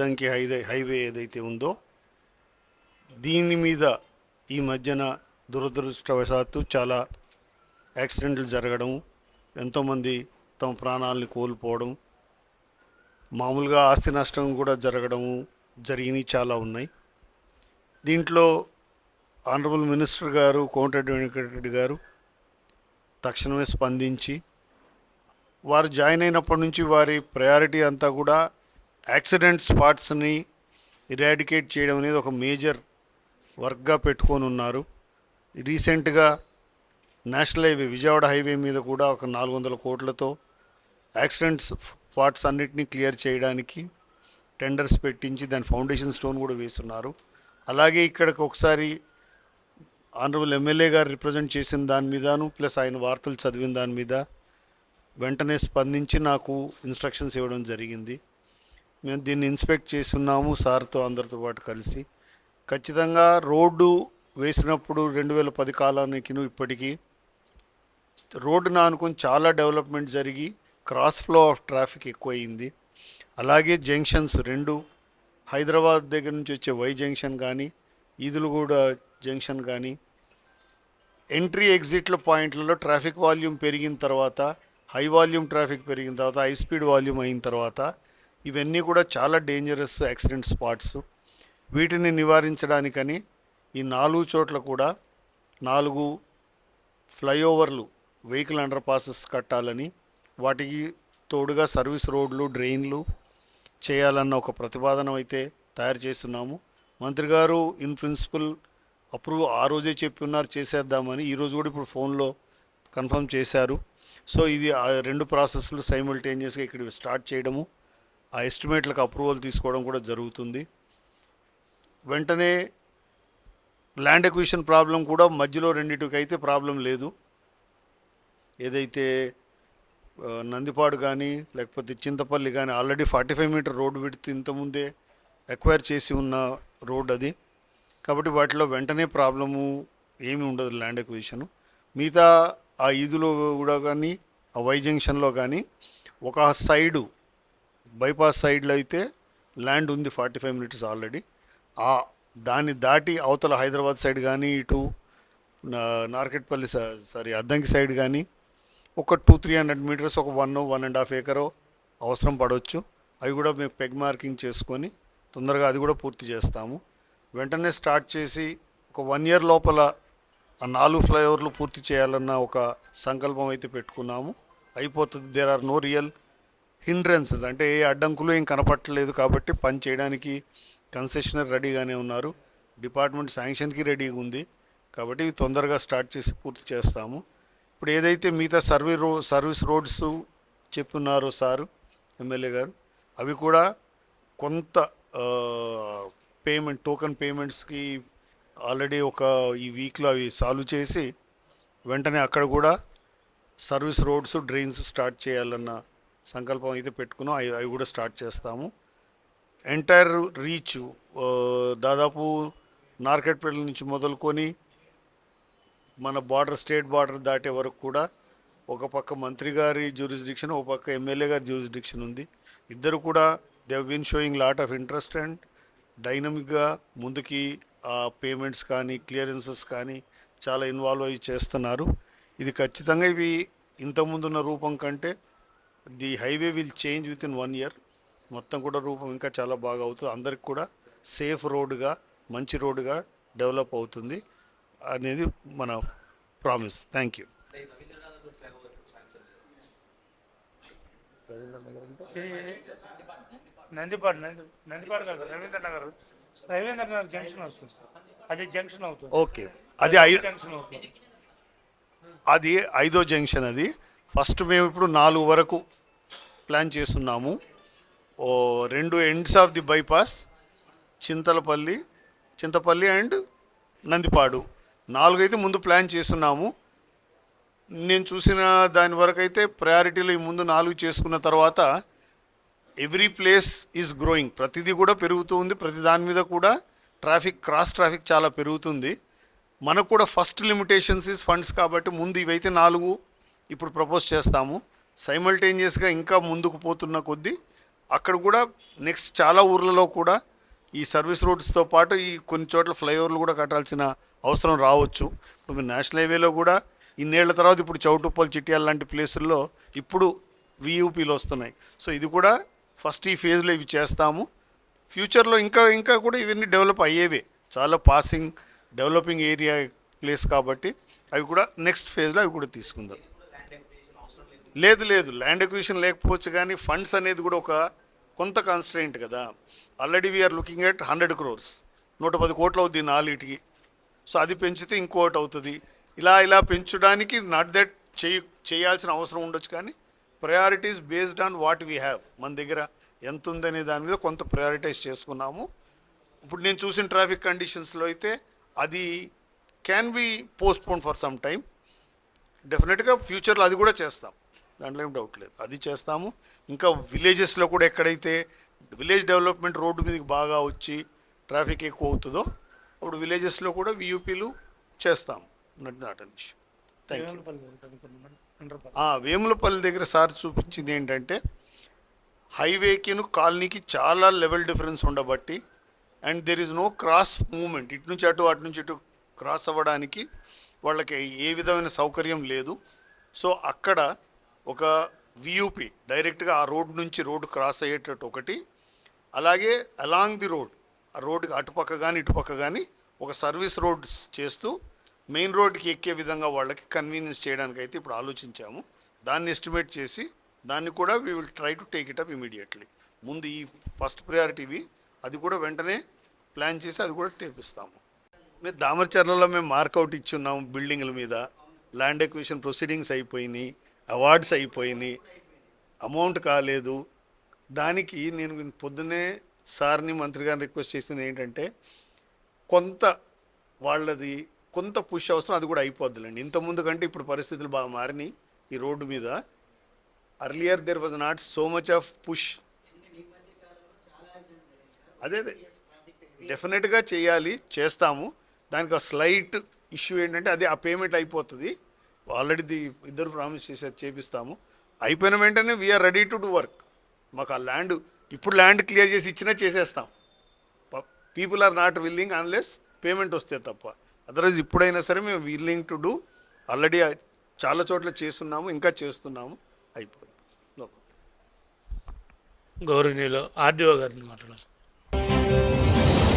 Addanki highway highway ఏదైతే ఉందో దీని మీద ఈ మధ్యన దురదృష్టవశాత్తు చాలా యాక్సిడెంట్లు జరగడం ఎంతోమంది తమ ప్రాణాలని కోల్పోవడం మామూలుగా ఆస్తి నష్టం కూడా జరగడము జరిగినవి చాలా ఉన్నాయి. దీంట్లో ఆనరబుల్ మినిస్టర్ గారు కోమటిరెడ్డి వెంకటరెడ్డి గారు తక్షణమే స్పందించి వారు జాయిన్ అయినప్పటి నుంచి వారి ప్రయారిటీ అంతా కూడా యాక్సిడెంట్ స్పాట్స్ని ఇరాడికేట్ చేయడం అనేది ఒక మేజర్ వర్క్గా పెట్టుకొని ఉన్నారు. రీసెంట్గా నేషనల్ హైవే విజయవాడ హైవే మీద కూడా ఒక నాలుగు వందల కోట్లతో యాక్సిడెంట్స్ స్పాట్స్ అన్నిటినీ క్లియర్ చేయడానికి టెండర్స్ పెట్టించి దాని ఫౌండేషన్ స్టోన్ కూడా వేస్తున్నారు. అలాగే ఇక్కడికి ఒకసారి ఆనరబుల్ ఎమ్మెల్యే గారు రిప్రజెంట్ చేసిన దాని మీదను ప్లస్ ఆయన వార్తలు చదివిన దాని మీద వెంటనే స్పందించి నాకు ఇన్స్ట్రక్షన్స్ ఇవ్వడం జరిగింది. మేము దీన్ని ఇన్స్పెక్ట్ చేస్తున్నాము సార్తో అందరితో పాటు కలిసి. ఖచ్చితంగా రోడ్డు వేసినప్పుడు రెండు వేల పది కాలానికి ఇప్పటికీ రోడ్డును ఆనుకొని చాలా డెవలప్మెంట్ జరిగి క్రాస్ ఫ్లో ఆఫ్ ట్రాఫిక్ ఎక్కువయింది. అలాగే జంక్షన్స్ రెండు హైదరాబాద్ దగ్గర నుంచి వచ్చే వై జంక్షన్ కానీ ఈదులగూడ జంక్షన్ కానీ ఎంట్రీ ఎగ్జిట్ల పాయింట్లలో ట్రాఫిక్ వాల్యూమ్ పెరిగిన తర్వాత హై వాల్యూమ్ ట్రాఫిక్ పెరిగిన తర్వాత హై స్పీడ్ వాల్యూమ్ అయిన తర్వాత ఇవన్నీ కూడా చాలా డేంజరస్ యాక్సిడెంట్ స్పాట్స్ వీటిని నివారించడానికని ఈ నాలుగు చోట్ల కూడా నాలుగు ఫ్లైఓవర్లు వెహికల్ అండర్ పాసెస్ కట్టాలని వాటికి తోడుగా సర్వీస్ రోడ్లు డ్రైన్లు చేయాలన్న ఒక ప్రతిపాదన అయితే తయారు చేస్తున్నాము. మంత్రి గారు ఇన్ ప్రిన్సిపల్ అప్రూవ్ ఆ రోజే చెప్పి ఉన్నారు చేసేద్దామని. ఈరోజు కూడా ఇప్పుడు ఫోన్లో కన్ఫర్మ్ చేశారు. సో ఇది ఆ రెండు ప్రాసెస్లు సైమల్టేనియస్గా ఇక్కడ స్టార్ట్ చేయడము. ఆ ఎస్టిమేట్లకు అప్రూవల్ తీసుకోవడం కూడా జరుగుతుంది. వెంటనే ల్యాండ్ ఎక్విషన్ ప్రాబ్లం కూడా మధ్యలో రెండింటికి అయితే ప్రాబ్లం లేదు. ఏదైతే నందిపాడు కానీ లేకపోతే చింతపల్లి కానీ already forty five meter road విడితే ఇంతకుముందే ఎక్వైర్ చేసి ఉన్న రోడ్ అది. కాబట్టి వాటిలో వెంటనే ప్రాబ్లము ఏమీ ఉండదు ల్యాండ్ ఎక్విషన్ మిగతా ఆ ఈదులో కూడా కానీ ఆ వై జంక్షన్లో కానీ ఒక సైడు బైపాస్ సైడ్లో అయితే ల్యాండ్ ఉంది ఫార్టీ ఫైవ్ మినిట్స్ ఆల్రెడీ. ఆ దాన్ని దాటి అవతల హైదరాబాద్ సైడ్ కానీ ఇటు నార్కెట్పల్లి స- సారీ అద్దంకి సైడ్ కానీ ఒక టూ త్రీ హండ్రెడ్ మీటర్స్ ఒక one one and half acre అవసరం పడవచ్చు అవి కూడా మేము పెగ్ మార్కింగ్ చేసుకొని తొందరగా అది కూడా పూర్తి చేస్తాము. వెంటనే స్టార్ట్ చేసి ఒక వన్ ఇయర్ లోపల ఆ నాలుగు ఫ్లైఓవర్లు పూర్తి చేయాలన్న ఒక సంకల్పం అయితే పెట్టుకున్నాము. అయిపోతుంది. There are no real hindrances అంటే ఏ అడ్డంకులు ఏం కనపట్టలేదు కాబట్టి పని చేయడానికి కన్సెషనర్ రెడీగానే ఉన్నారు. డిపార్ట్మెంట్ శాంక్షన్కి రెడీగా ఉంది. కాబట్టి ఇవి తొందరగా స్టార్ట్ చేసి పూర్తి చేస్తాము. ఇప్పుడు ఏదైతే మిగతా సర్వీ రో సర్వీస్ రోడ్స్ చెప్తున్నారో సారు ఎమ్మెల్యే గారు అవి కూడా కొంత పేమెంట్ టోకన్ పేమెంట్స్కి ఆల్రెడీ ఒక ఈ వీక్లో అవి సాల్వ్ చేసి వెంటనే అక్కడ కూడా సర్వీస్ రోడ్స్ డ్రైన్స్ స్టార్ట్ చేయాలన్న సంకల్పం అయితే పెట్టుకున్నాం. అవి అవి కూడా స్టార్ట్ చేస్తాము. ఎంటైర్ రీచ్ దాదాపు నార్కెట్పేట నుంచి మొదలుకొని మన బార్డర్ స్టేట్ బార్డర్ దాటే వరకు కూడా ఒక పక్క మంత్రి గారి జ్యూరిస్డిక్షన్ ఒక పక్క ఎమ్మెల్యే గారి జ్యూరిస్డిక్షన్ ఉంది. ఇద్దరు కూడా they've been showing lot of interest and డైనమిక్గా ముందుకి ఆ పేమెంట్స్ కానీ క్లియరెన్సెస్ కానీ చాలా ఇన్వాల్వ్ అయ్యి చేస్తున్నారు. ఇది ఖచ్చితంగా ఇవి ఇంతకుముందున్న రూపం కంటే the highway will change within one year. మొత్తం కూడా రూపం ఇంకా చాలా బాగా అవుతుంది. అందరికి కూడా సేఫ్ రోడ్డుగా మంచి రోడ్డుగా డెవలప్ అవుతుంది అనేది మన promise. Thank you. Nandipadu Nandi Nandipadu కాదు రవీంద్ర నగర్. రవీంద్ర నగర్ జంక్షన్ వస్తుంది. అది జంక్షన్ అవుతుంది. ఓకే. అది జంక్షన్ అవుతుంది. అది ఐదో జంక్షన్ అది. ఫస్ట్ మేము ఇప్పుడు నాలుగు వరకు ప్లాన్ చేస్తున్నాము. ఓ రెండు ends of the bypass Chintalapalli Chintapalli and Nandipadu. నాలుగు అయితే ముందు ప్లాన్ చేస్తున్నాము. నేను చూసిన దాని వరకు అయితే ప్రయారిటీలో ఈ ముందు నాలుగు చేసుకున్న తర్వాత ఎవ్రీ ప్లేస్ ఈజ్ గ్రోయింగ్. ప్రతిదీ కూడా పెరుగుతూ ఉంది. ప్రతి దాని మీద కూడా ట్రాఫిక్ క్రాస్ ట్రాఫిక్ చాలా పెరుగుతుంది. మనకు కూడా ఫస్ట్ లిమిటేషన్స్ ఇస్ ఫండ్స్ కాబట్టి ముందు ఇవైతే నాలుగు ఇప్పుడు ప్రపోజ్ చేస్తాము. సైమల్టేనియస్గా ఇంకా ముందుకు పోతున్న కొద్దీ అక్కడ కూడా నెక్స్ట్ చాలా ఊర్లలో కూడా ఈ సర్వీస్ రోడ్స్తో పాటు ఈ కొన్ని చోట్ల ఫ్లైఓవర్లు కూడా కట్టాల్సిన అవసరం రావచ్చు. ఇప్పుడు మీరు నేషనల్ హైవేలో కూడా ఇన్నేళ్ళ తర్వాత ఇప్పుడు చౌటుప్పల్ చిట్యాల లాంటి ప్లేసుల్లో ఇప్పుడు వియూపీలు వస్తున్నాయి. సో ఇది కూడా ఫస్ట్ ఈ ఫేజ్లో ఇవి చేస్తాము. ఫ్యూచర్లో ఇంకా ఇంకా కూడా ఇవన్నీ డెవలప్ అయ్యేవే. చాలా పాసింగ్ డెవలపింగ్ ఏరియా ప్లేస్ కాబట్టి అవి కూడా నెక్స్ట్ ఫేజ్లో అవి కూడా తీసుకుందాం. లేదు లేదు. ల్యాండ్ ఎక్విజిషన్ లేకపోవచ్చు కానీ ఫండ్స్ అనేది కూడా ఒక కొంత కాన్స్ట్రెయింట్ కదా. Already we're looking at hundred crores నూట పది కోట్లు అవుద్ది నాలుగిటికి. సో అది పెంచితే ఇంకోటి అవుతుంది. ఇలా ఇలా పెంచడానికి నాట్ దట్ చేయ చేయాల్సిన అవసరం ఉండొచ్చు కానీ priorities based on what we have మన దగ్గర ఎంత ఉందనే దాని మీద కొంత ప్రయారిటైజ్ చేసుకున్నాము. ఇప్పుడు నేను చూసిన ట్రాఫిక్ కండిషన్స్లో అయితే అది can be postpone for some time డెఫినెట్గా ఫ్యూచర్లో అది కూడా చేస్తాం. దాంట్లో ఏం డౌట్ లేదు. అది చేస్తాము. ఇంకా విలేజెస్లో కూడా ఎక్కడైతే విలేజ్ డెవలప్మెంట్ రోడ్డు మీదకి బాగా వచ్చి ట్రాఫిక్ ఎక్కువ అవుతుందో అప్పుడు విలేజెస్లో కూడా వియూపీలు చేస్తాం not not an issue thank you Vemulapalli దగ్గర సార్ చూపించింది ఏంటంటే హైవేకిను కాలనీకి చాలా లెవెల్ డిఫరెన్స్ ఉండబట్టి and there is no cross movement ఇటు నుంచి అటు అటు నుంచి ఇటు క్రాస్ అవ్వడానికి వాళ్ళకి ఏ విధమైన సౌకర్యం లేదు. సో అక్కడ ఒక వియూపి డైరెక్ట్గా ఆ రోడ్ నుంచి రోడ్ క్రాస్ అయ్యేటట్టు ఒకటి అలాగే అలాంగ్ ది రోడ్ ఆ రోడ్కి అటుపక్క కానీ ఇటుపక్క కానీ ఒక సర్వీస్ రోడ్స్ చేస్తూ మెయిన్ రోడ్కి ఎక్కే విధంగా వాళ్ళకి కన్వీనియన్స్ చేయడానికి అయితే ఇప్పుడు ఆలోచించాము. దాన్ని ఎస్టిమేట్ చేసి దాన్ని కూడా we will try to take it up immediately ముందు ఈ ఫస్ట్ ప్రయారిటీవి అది కూడా వెంటనే ప్లాన్ చేసి అది కూడా టేపిస్తాము మేము దామరచర్లలో మేము మార్కౌట్ ఇచ్చున్నాము బిల్డింగ్ల మీద. ల్యాండ్ ఎక్విషన్ ప్రొసీడింగ్స్ అయిపోయినాయి. అవార్డ్స్ అయిపోయినాయి. అమౌంట్ కాలేదు. దానికి నేను పొద్దున్నే సార్ని మంత్రి గారిని రిక్వెస్ట్ చేసింది ఏంటంటే కొంత వాళ్ళది కొంత పుష్ అవసరం అది కూడా అయిపోద్దులండి. ఇంతకుముందు ముందు కంటే ఇప్పుడు పరిస్థితులు బాగా మారినాయి ఈ రోడ్డు మీద. Earlier there was not so much of push అదే అదే. డెఫినెట్గా చేయాలి చేస్తాము. దానికి ఆ స్లైట్ ఇష్యూ ఏంటంటే అదే ఆ పేమెంట్ అయిపోతుంది. ఆల్రెడీ ది ఇద్దరు ప్రామిస్ చేసేది చేపిస్తాము. అయిపోయిన వెంటనే we're ready to do work మాకు ఆ ల్యాండ్ ఇప్పుడు ల్యాండ్ క్లియర్ చేసి ఇచ్చినా చేసేస్తాం. People are not willing unless payment వస్తే తప్ప. అదర్వైజ్ ఇప్పుడైనా సరే మేము విల్లింగ్ టు డూ ఆల్రెడీ చాలా చోట్ల చేస్తున్నాము ఇంకా చేస్తున్నాము. అయిపోయింది. గౌరవనీయులు ఆర్డీఓ గారిని మాట్లాడారు